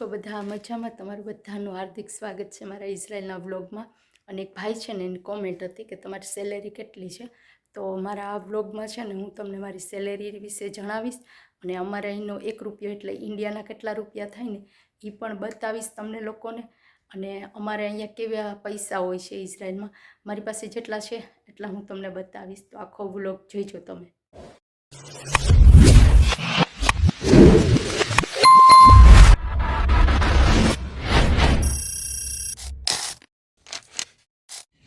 છો બધા? મજામાં? તમારું બધાનું હાર્દિક સ્વાગત છે મારા ઇઝરાયલના વ્લોગમાં. અને એક ભાઈ છે ને, એની કોમેન્ટ હતી કે તમારી સેલેરી કેટલી છે? તો મારા આ વ્લોગમાં છે ને, હું તમને મારી સેલેરી વિશે જણાવીશ. અને અમારે અહીંનો એક રૂપિયો એટલે ઇન્ડિયાના કેટલા રૂપિયા થાય ને એ પણ બતાવીશ તમને લોકોને. અને અમારે અહીંયા કેવા પૈસા હોય છે ઇઝરાયલમાં? મારી પાસે જેટલા છે એટલા હું તમને બતાવીશ. તો આખો વ્લોગ જોઈજો તમે.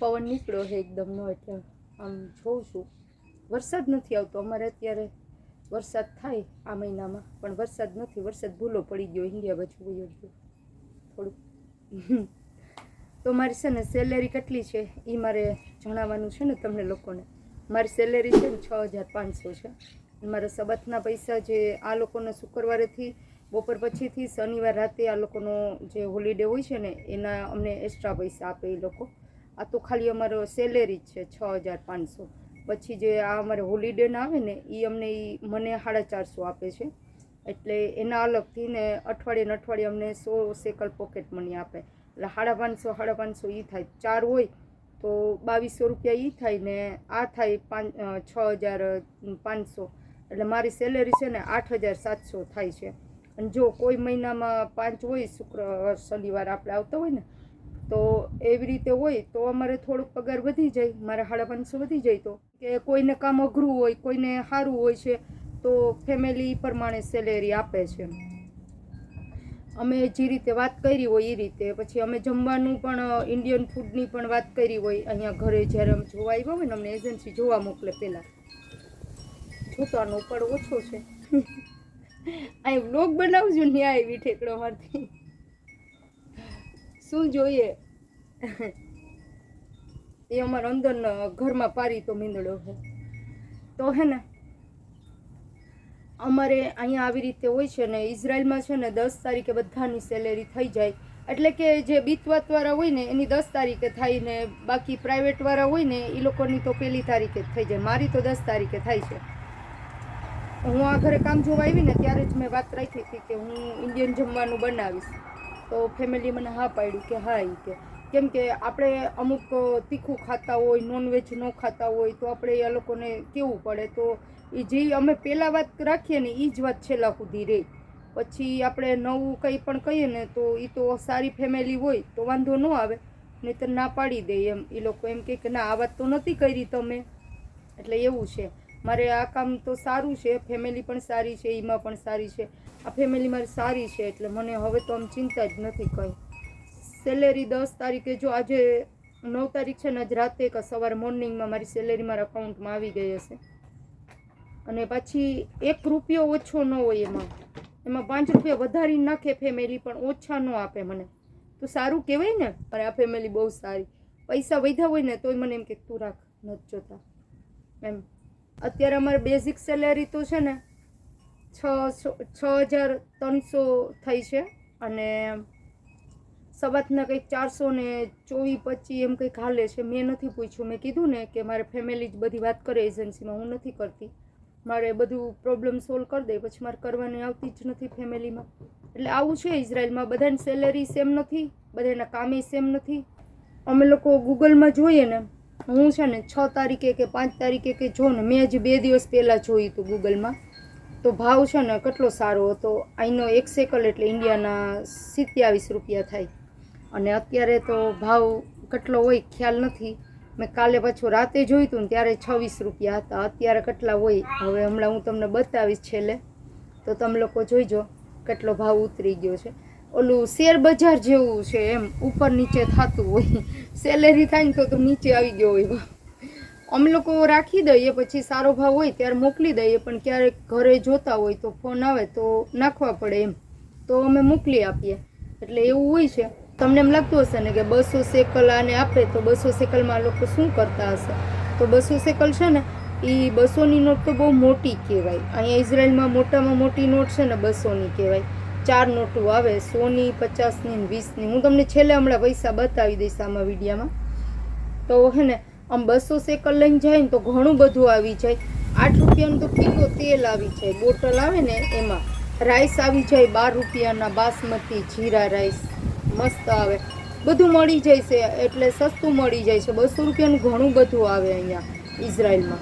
પવન નીકળ્યો છે એકદમનો એટલે આમ જોઉં છું. વરસાદ નથી આવતો. અમારે અત્યારે વરસાદ થાય આ મહિનામાં, પણ વરસાદ નથી. વરસાદ ભૂલો પડી ગયો ઇન્ડિયા બાજુ વયો ગયો થોડુંક. તો મારી છે ને સેલેરી કેટલી છે એ મારે જણાવવાનું છે ને તમને લોકોને. મારી સેલેરી છે ને છ હજાર પાંચસો છે. મારા સબતના પૈસા જે આ લોકોને શુક્રવારેથી બપોર પછીથી શનિવાર રાતે આ લોકોનો જે હોલિડે હોય છે ને એના અમને એક્સ્ટ્રા પૈસા આપે એ લોકો. આ તો ખાલી અમારો સેલેરી છે, છ હજાર પાંચસો. પછી જે આ અમારે હોલિડેના આવે ને એ અમને એ મને સાડા ચારસો આપે છે. એટલે એના અલગથી ને અઠવાડિયે ને અઠવાડિયે અમને સો સેકલ પોકેટ મની આપે. એટલે સાડા પાંચસો સાડા પાંચસો એ થાય. ચાર હોય તો બાવીસો રૂપિયા એ થાય ને આ થાય પાંચ છ હજાર પાંચસો. એટલે મારી સેલેરી છે ને આઠ હજાર સાતસો થાય છે. અને જો કોઈ મહિનામાં પાંચ હોય શુક્ર શનિવાર આપણે આવતા હોય ને તો એવી રીતે હોય તો અમારે થોડુંક પગાર વધી જાય, મારે સાડા વધી જાય તો. કે કોઈને કામ અઘરું હોય, કોઈને સારું હોય છે, તો ફેમિલી પ્રમાણે સેલેરી આપે છે અમે જે રીતે વાત કરી હોય એ રીતે. પછી અમે જમવાનું પણ ઇન્ડિયન ફૂડની પણ વાત કરી હોય. અહીંયા ઘરે જ્યારે અમે જોવા આવ્યા હોય ને, અમને એજન્સી જોવા મોકલે પહેલાં. જોતાનો ઉપાડ ઓછો છે. અહીં બ્લોગ બનાવજો, ન્યાય એવી ઠેકડો મારથી. શું જોઈએ? એ અમારા અંદર ઘરમાં પારી તો મીંદડો છે તો હે ને, અમારે અહીંયા આવી રીતે હોય છે ને, ઇઝરાયલમાં છે ને, દસ તારીખે બધાની સેલેરી થઈ જાય. એટલે કે જે બીતવાતવાળા હોય ને, એની દસ તારીખે થાય ને, બાકી પ્રાઇવેટવાળા હોય ને, એ લોકોની તો પહેલી તારીખે જ થઈ જાય. મારી તો દસ તારીખે થાય છે. હું આ ઘરે કામ જોવા આવી ને, ત્યારે જ મેં વાત રાખી હતી કે હું ઇન્ડિયન જમવાનું બનાવીશ. તો ફેમિલી મને હા પાડ્યું કે હા એ કે. કેમ કે આપણે અમુક તીખું ખાતા હોય નોનવેજ ન ખાતા હોય, તો આપણે એ લોકોને કેવું પડે? તો એ જે અમે પહેલાં વાત રાખીએ ને એ જ વાત છેલ્લા સુધી રહે. પછી આપણે નવું કંઈ પણ કહીએ ને, તો એ તો સારી ફેમિલી હોય, તો વાંધો ન આવે. નહીંતર ના પાડી દે એમ. એ લોકો એમ કે, ના, આ વાત તો નથી કરી તમે. એટલે એવું છે. મારે આ કામ તો સારું છે. ફેમિલી પણ સારી છે એમાં પણ સારી છે. આ ફેમિલી મારી સારી છે, એટલે મને હવે તો આમ ચિંતા જ નથી કંઈ. સેલેરી દસ તારીખે જો આજે નવ તારીખ છે ને આજ રાતે કે સવારે મોર્નિંગમાં મારી સેલેરી મારા અકાઉન્ટમાં આવી ગઈ હશે. અને પછી એક રૂપિયો ઓછો ન હોય એમાં. એમાં પાંચ રૂપિયા વધારી નાખે ફેમિલી પણ ઓછા ન આપે મને. તો સારું કહેવાય ને અને આ ફેમિલી બહુ સારી. પૈસા વધ્યા હોય ને તોય મને એમ કે તું રાખ નથી જોતા. એમ. અત્યારે અમારે બેઝિક સેલેરી તો છે ને છ છ હજાર ત્રણસો થઈ છે. અને સવાતના કંઈક ચારસો ને ચોવીસ, પચીસ એમ કંઈક હાલે છે. મેં નથી પૂછ્યું. મેં કીધું ને કે મારે ફેમિલી જ બધી વાત કરે એજન્સીમાં હું નથી કરતી. મારે બધું પ્રોબ્લેમ સોલ્વ કરી દે. પછી મારે કરવાની આવતી જ નથી ફેમિલીમાં એટલે આવું છે ઇઝરાયલમાં. બધાની સેલેરી સેમ નથી. બધાના કામે સેમ નથી. અમે લોકો ગૂગલમાં જોઈએ ને. હું છે ને છ તારીખે કે પાંચ તારીખે કે જો ને, મેં હજી બે દિવસ પહેલાં જોયું હતું ગૂગલમાં તો ભાવ છે ને કેટલો સારો હતો? અહીંનો એક સેકલ એટલે ઇન્ડિયાના સિત્યાવીસ રૂપિયા થાય. અને અત્યારે તો ભાવ કેટલો હોય ખ્યાલ નથી. મેં કાલે પાછું રાતે જોયું હતું ને ત્યારે છવ્વીસ રૂપિયા હતા. અત્યારે કેટલા હોય? હવે હમણાં હું તમને બતાવીશ છેલ્લે. તો તમે લોકો જોઈજો કેટલો ભાવ ઉતરી ગયો છે. ઓલું શેર બજાર જેવું છે એમ, ઉપર નીચે થતું હોય. સેલેરી થાય ને તો તો નીચે આવી ગયો હોય. અમે લોકો રાખી દઈએ, પછી સારો ભાવ હોય ત્યારે મોકલી દઈએ, પણ ક્યારેક ઘરે જોતા હોય તો ફોન આવે તો નાખવા પડે એમ. તો અમે મોકલી આપીએ. એટલે એવું હોય છે. તમને એમ લાગતું હશે ને કે બસો સેકલ આને આપે તો બસો સેકલમાં લોકો શું કરતા હશે? તો બસો સેકલ છે ને એ બસોની નોટ તો બહુ મોટી કહેવાય. અહીંયા ઇઝરાયલમાં મોટામાં મોટી નોટ છે ને બસોની કહેવાય. ચાર નોટો આવે, સોની, પચાસની વીસની. હું તમને છેલ્લે હમણાં પૈસા બતાવી દઈશ આમાં વિડીયામાં. તો હે ને, આમ બસો સેકલ લઈને જાય ને તો ઘણું બધું આવી જાય. આઠ રૂપિયાનું તો કિલો તેલ આવી જાય. બોટલ આવે ને એમાં. રાઈસ આવી જાય બાર રૂપિયાના બાસમતી જીરા રાઈસ. મસ્ત આવે. બધું મળી જાય છે, એટલે સસ્તું મળી જાય છે. બસો રૂપિયાનું ઘણું બધું આવે અહીંયા ઇઝરાયલમાં.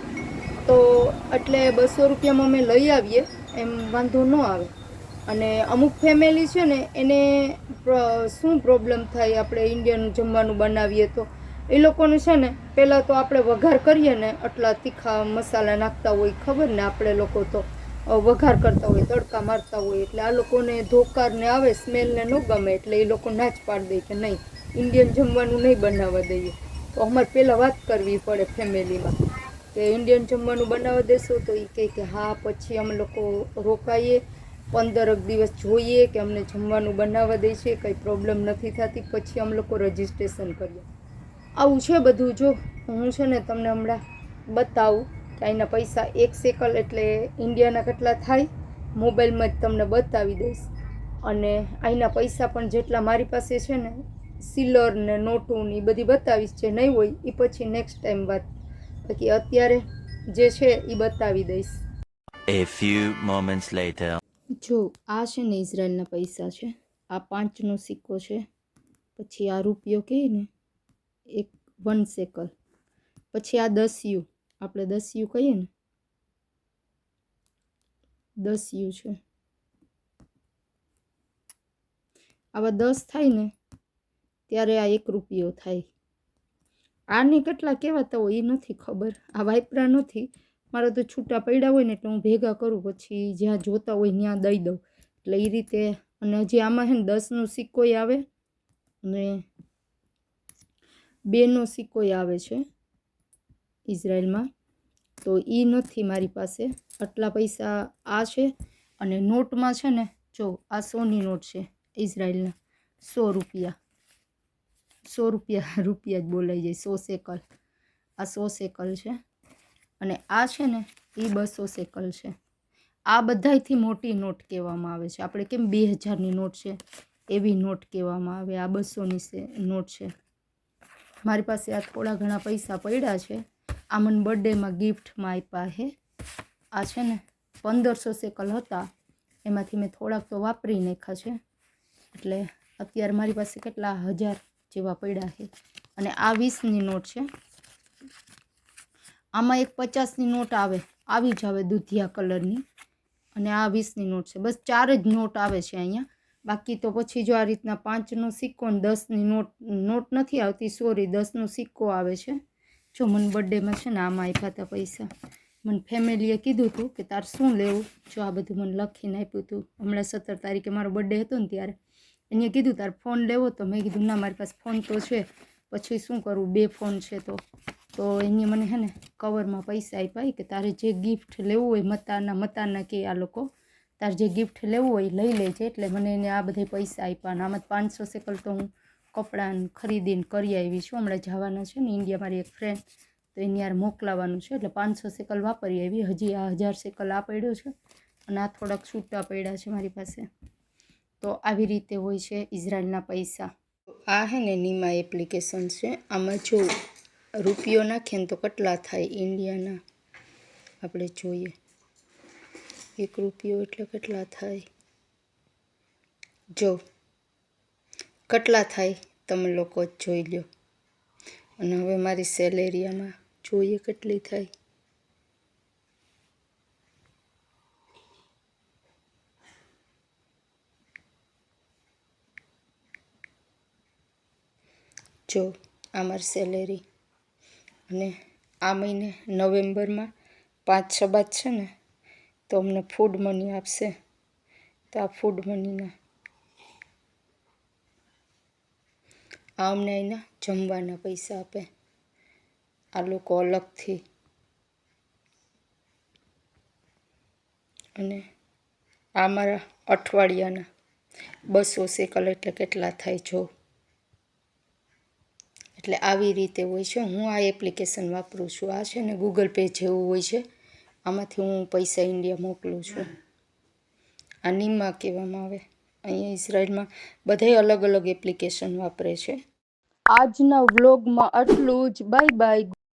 તો એટલે બસો રૂપિયામાં અમે લઈ આવીએ, એમ વાંધો ન આવે. અને અમુક ફેમિલી છે ને, એને શું પ્રોબ્લેમ થાય આપણે ઇન્ડિયન જમવાનું બનાવીએ તો? એ લોકોનું છે ને, પહેલાં તો આપણે વઘાર કરીએ ને, આટલા તીખા મસાલા નાખતા હોય, ખબર ને આપણે લોકો તો? વઘાર કરતા હોય, તડકા મારતા હોય, એટલે આ લોકોને ધોકારને આવે, સ્મેલને ન ગમે, એટલે એ લોકો ના જ પાડી દે કે નહીં, ઇન્ડિયન જમવાનું નહીં બનાવવા દઈએ. તો અમારે પહેલાં વાત કરવી પડે ફેમિલીમાં. કે ઇન્ડિયન જમવાનું બનાવવા દેશો, તો એ કહે કે હા, પછી અમે લોકો રોકાઈએ, પંદરક દિવસ જોઈએ કે અમને જમવાનું બનાવવા દે છે, કંઈ પ્રોબ્લેમ નથી થતી, પછી અમે લોકો રજિસ્ટ્રેશન કરીએ. આવું છે બધું જો, હું છે ને તમને હમણાં બતાવું. અહીંના પૈસા એક સેકલ એટલે ઇન્ડિયાના કેટલા થાય મોબાઈલમાં જ તમને બતાવી દઈશ. અને અહીંના પૈસા પણ જેટલા મારી પાસે છે ને સિલર ને નોટું ને એ બધી બતાવીશ જે નહીં હોય એ પછી નેક્સ્ટ ટાઈમ વાત. બાકી અત્યારે જે છે એ બતાવી દઈશ. A few moments later. જો આ છે ને ઇઝરાયલના પૈસા છે. આ પાંચનો સિક્કો છે. પછી આ રૂપિયો કહે ને એક વન સેકલ પછી આ દસ યુ આપણે દસ યુ કહીએ ને દસ યુ છે. આવા દસ થાય ને, ત્યારે આ એક રૂપિયો થાય. આને કેટલા કહેવાતા હોય એ નથી ખબર. આ વાયપરા નથી. મારા તો છૂટા પડ્યા હોય ને એટલે હું ભેગા કરું, પછી જ્યાં જોતા હોય ત્યાં દઈ દઉં. એટલે એ રીતે, અને હજી આમાં છે ને દસનો સિક્કોય આવે, અને બેનો સિક્કોય આવે છે. ઇઝરાયલમાં. તો એ નથી મારી પાસે. આટલા પૈસા આ છે અને નોટમાં છે ને, જો, આ સોની નોટ છે ઇઝરાયલના. સો રૂપિયા. સો રૂપિયા રૂપિયા જ બોલાઈ જાય, સો સેકલ. આ સો સેકલ છે. અને આ છે ને એ બસો સેકલ છે. આ બધાયથી મોટી નોટ કહેવામાં આવે છે. આપણે કેમ બે હજારની નોટ છે? એવી નોટ કહેવામાં આવે. આ બસોની નોટ છે. મારી પાસે આ થોડા ઘણા પૈસા પડ્યા છે. આ મને બર્થડેમાં ગિફ્ટમાં આપ્યા છે. આ છે ને પંદરસો સેકલ હતા. એમાંથી મેં થોડાક તો વાપરી નાખ્યા છે. એટલે અત્યારે મારી પાસે કેટલા હજાર જેવા પડ્યા છે. અને આ વીસની નોટ છે. આમાં એક પચાસની નોટ આવે, આવી જ આવે દૂધિયા કલરની. અને આ વીસની નોટ છે. બસ ચાર જ નોટ આવે છે અહીંયા. બાકી તો પછી જો આ રીતના પાંચનો સિક્કો ને દસની નોટ નોટ નથી આવતી સોરી દસનો સિક્કો આવે છે. જો મને બર્થડેમાં છે ને આમાં આપ્યા હતા પૈસા. મને ફેમિલીએ કીધું હતું કે તાર શું લેવું? જો આ બધું મને લખીને આપ્યું હતું હમણાં સત્તર તારીખે મારો બર્થડે હતો ને ત્યારે. એને કીધું, તાર ફોન લેવો તો. મેં કીધું, ના, મારી પાસે ફોન તો છે. પછી શું કરું? બે ફોન છે તો. તો એને મને હે ને કવરમાં પૈસા આપ્યા કે તારે જે ગિફ્ટ લેવું હોય, મતાના મતાના કે આ લોકો, તારે જે ગિફ્ટ લેવું હોય લઈ લેજે. એટલે મને એને આ બધા પૈસા આપ્યા અને આમાં પાંચસો સેકલ તો હું કપડાં ખરીદીને કરી આવી છું. હમણાં જવાના છે ને ઇન્ડિયા મારી એક ફ્રેન્ડ તો એની યાર મોકલાવાનું છે. એટલે પાંચસો સેકલ વાપરી આવી હજી આ હજાર સેકલ આ પડ્યો છે અને આ થોડાક છૂટા પડ્યા છે મારી પાસે. તો આવી રીતે હોય છે ઇઝરાયલના પૈસા. આ હે ને નીમા એપ્લિકેશન છે. આમાં જો રૂપિયો નાખીએ તો કેટલા થાય ઇન્ડિયાના આપણે જોઈએ. એક રૂપિયો એટલે કેટલા થાય? જો કેટલા થાય, તમે લોકો જ જોઈ લો અને હવે મારી સેલેરિયામાં જોઈએ કેટલી થાય. જો, આ મારી સેલેરી. અને આ મહિને નવેમ્બરમાં પાંચ છ બાદ છે ને, તો અમને ફૂડ મની આપશે. તો આ ફૂડ મનીના આ અમને એના જમવાના પૈસા આપે. આ લોકો અલગથી. અને આ મારા અઠવાડિયાના બસો સેકલ એટલે કેટલા થાય જો. એટલે આવી રીતે હોય છે. હું આ એપ્લિકેશન વાપરું છું. આ છે ને ગૂગલ પે જેવું હોય છે. આમાંથી હું પૈસા ઇન્ડિયા મોકલું છું. આ નિમા કહેવામાં આવે. અહીંયા ઇઝરાયલમાં બધાય અલગ અલગ એપ્લિકેશન વાપરે છે. આજના વ્લોગમાં આટલું જ. Bye bye.